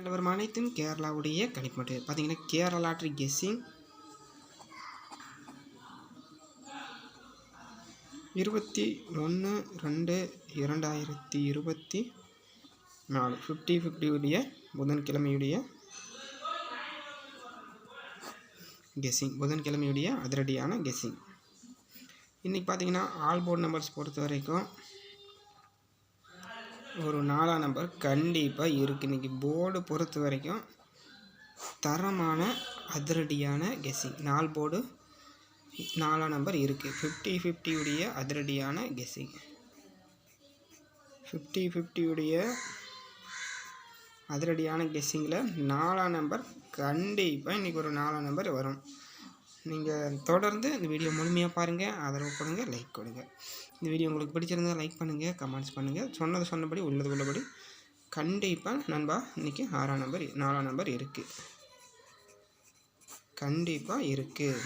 நல்லவர் வரும் அனைத்தும் கேரளாவுடைய கணிப்பு பார்த்தீங்கன்னா கேரளா லாட்ரி கெஸ்ஸிங் இருபத்தி ஒன்று ரெண்டு இரண்டாயிரத்தி இருபத்தி நாலு. ஃபிஃப்டி ஃபிஃப்டியுடைய புதன்கிழமையுடைய கெஸ்ஸிங் புதன்கிழமையுடைய அதிரடியான கெஸ்ஸிங் இன்றைக்கி பார்த்தீங்கன்னா ஆல் போர்டு நம்பர்ஸ் பொறுத்த வரைக்கும் ஒரு நாலாம் நம்பர். கண்டிப்பாக இருக்குது இன்றைக்கி போர்டு பொறுத்த வரைக்கும் தரமான அதிரடியான கெஸ்ஸிங் நாலு போர்டு நாலாம் நம்பர் இருக்குது ஃபிஃப்டி ஃபிஃப்டியுடைய அதிரடியான கெஸ்ஸிங் ஃபிஃப்டி ஃபிஃப்டியுடைய அதிரடியான கெஸ்ஸிங்கில் நாலாம் நம்பர் கண்டிப்பாக இன்றைக்கி ஒரு நாலாம் நம்பர் வரும். நீங்கள் தொடர்ந்து இந்த வீடியோ முழுமையாக பாருங்கள் ஆதரவு கொடுங்க லைக் கொடுங்க. இந்த வீடியோ உங்களுக்கு பிடிச்சிருந்தால் லைக் பண்ணுங்கள் கமெண்ட்ஸ் பண்ணுங்கள் சொன்னது சொன்னபடி உள்ளது உள்ளபடி கண்டிப்பாக நண்பா இன்றைக்கி ஆறாம் நம்பர் நாலாம் நம்பர் இருக்குது கண்டிப்பாக இருக்குது